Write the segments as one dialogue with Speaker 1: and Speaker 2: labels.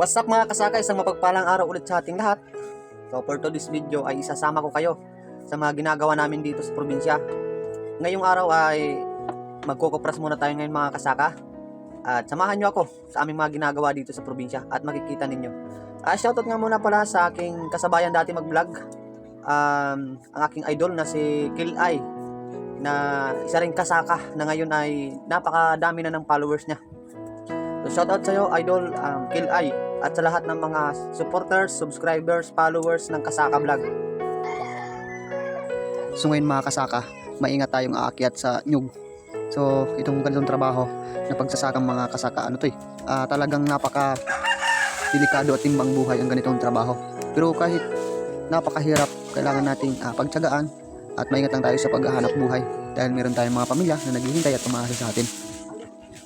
Speaker 1: What's up mga kasaka? Isang mapagpalang araw ulit sa ating lahat. So for today's video ay isasama ko kayo sa mga ginagawa namin dito sa probinsya. Ngayong araw ay magkukupras muna tayo ngayon mga kasaka. At samahan nyo ako sa aming mga ginagawa dito sa probinsya at makikita ninyo. Ah, shoutout nga muna pala sa aking kasabayan dati mag-vlog. Um, ang aking idol na si Kill Eye na isa rin kasaka na ngayon ay napakadami na ng followers niya. So shoutout sa iyo idol um, Kill Eye at sa lahat ng mga supporters, subscribers, followers ng Kasaka Vlog. So ngayon mga kasaka, maingat tayong aakyat sa nyug. So itong ganitong trabaho na pagsasakang mga kasaka ano to eh, ah, talagang napaka delikado at timbang buhay ang ganitong trabaho. Pero kahit napakahirap, kailangan nating ah, pagtsagaan at maingat lang tayo sa paghahanap buhay dahil meron tayong mga pamilya na naghihintay at umaasa sa atin.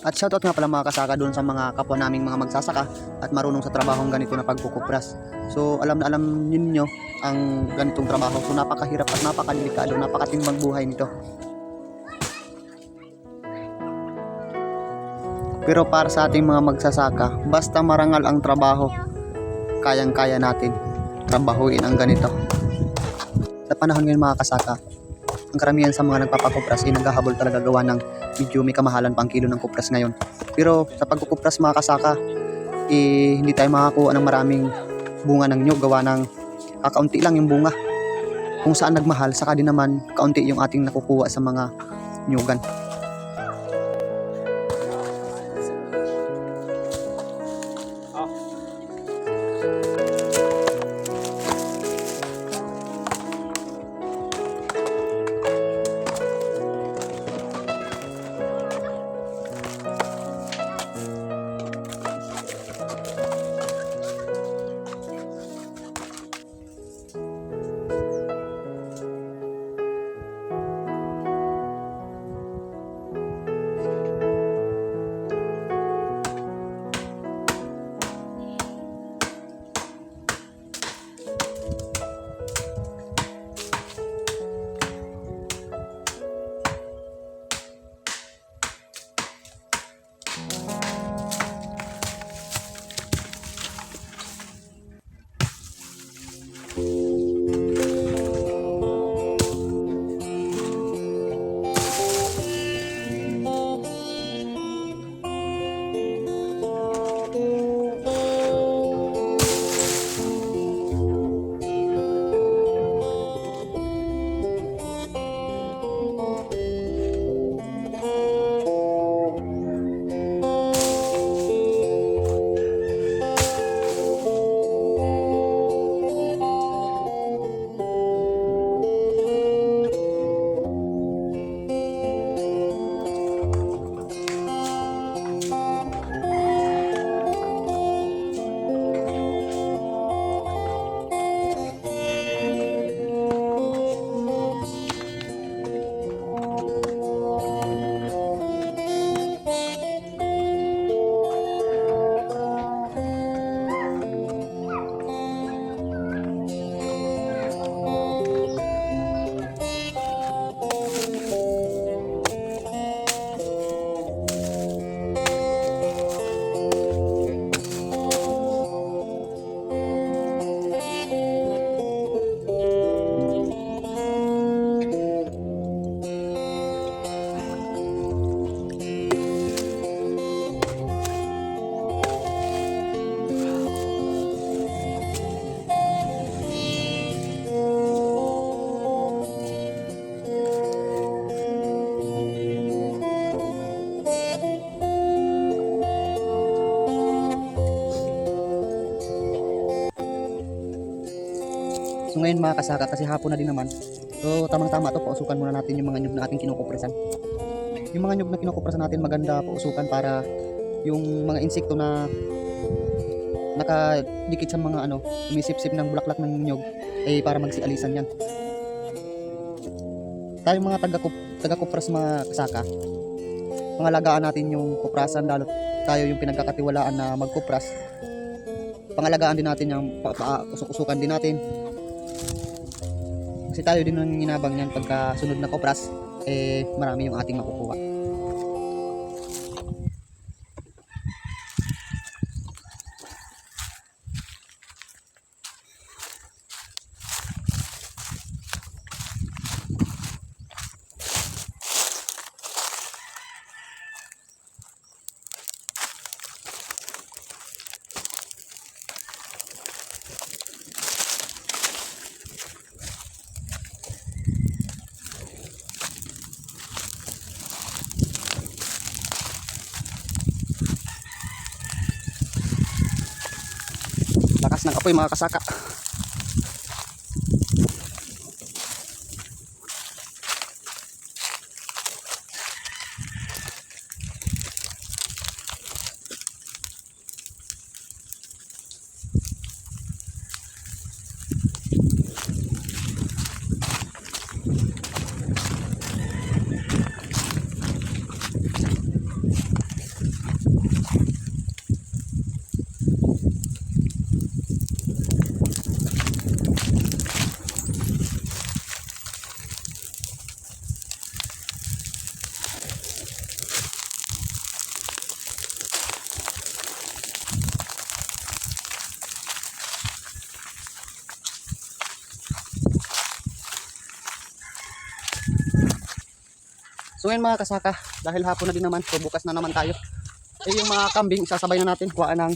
Speaker 1: At shoutout nga pala mga kasaka doon sa mga kapwa naming mga magsasaka at marunong sa trabahong ganito na pagkukupras. So alam na alam ninyo ang ganitong trabaho. So napakahirap at napakadelikado, napakatimbang buhay nito. Pero para sa ating mga magsasaka, basta marangal ang trabaho, kayang-kaya natin trabahuin ang ganito. Sa panahon ngayon mga kasaka, ang karamihan sa mga nagpapakupras ay naghahabol talaga gawa ng medyo may kamahalan pang kilo ng kupras ngayon. Pero sa pagkukupras mga kasaka, eh, hindi tayo makakuha ng maraming bunga ng nyug gawa ng kakaunti lang yung bunga. Kung saan nagmahal, saka din naman kaunti yung ating nakukuha sa mga nyugan. So ngayon mga kasaka kasi hapon na din naman. So tamang tama to pausukan muna natin yung mga nyug na ating kinukupresan. Yung mga nyug na kinukupresan natin maganda pausukan para yung mga insekto na nakadikit sa mga ano, sumisip-sip ng bulaklak ng nyug ay para magsialisan yan. Tayong mga taga taga-kupras mga kasaka, pangalagaan natin yung kuprasan lalo tayo yung pinagkakatiwalaan na magkupras. Pangalagaan din natin yung pa, pa, usuk-usukan din natin kasi tayo din ang ginabang yan pagka sunod na kopras, eh marami yung ating makukuha.
Speaker 2: Ng apoy mga kasaka. So ngayon mga kasaka, dahil hapon na din naman, so bukas na naman tayo. Eh yung mga kambing, sasabay na natin, kuhaan ng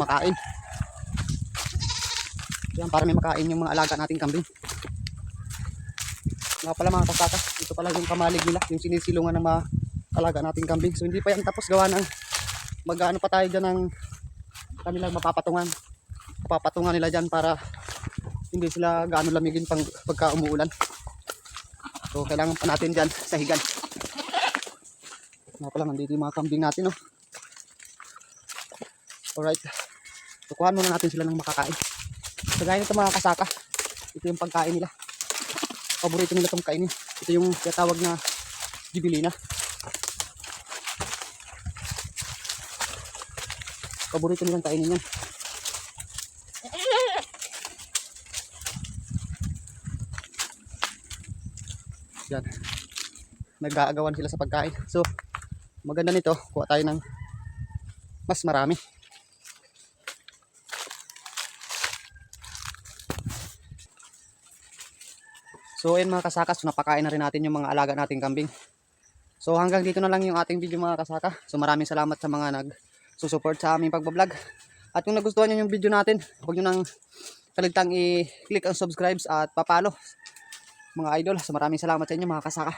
Speaker 2: makain. Yan, para may makain yung mga alaga nating kambing. Nga pala mga kasaka, ito pala yung kamalig nila, yung sinisilungan ng mga alaga nating kambing. So hindi pa yan tapos gawa ng mag-ano pa tayo dyan ng kanilang mapapatungan. Papatungan nila dyan para hindi sila gaano lamigin pang pagka umuulan. So, kailangan pa natin dyan sa higan. Nga pala, nandito yung mga kambing natin, no? Alright. So, kuhaan muna natin sila ng makakain. So, gaya nito mga kasaka. Ito yung pagkain nila. Paborito nila itong kainin. Ito yung tinatawag na gibilina. Paborito nilang kainin yan. Yan. Nag-aagawan sila sa pagkain. So, maganda nito, kuha tayo ng mas marami. So, ayun mga kasakas, napakain na rin natin yung mga alaga nating kambing. So, hanggang dito na lang yung ating video mga kasaka. So, maraming salamat sa mga nag susuport sa aming pagbablog. At kung nagustuhan nyo yung video natin, huwag nyo nang kaligtang i-click ang subscribes at papalo mga idol. So maraming salamat sa inyo mga kasaka.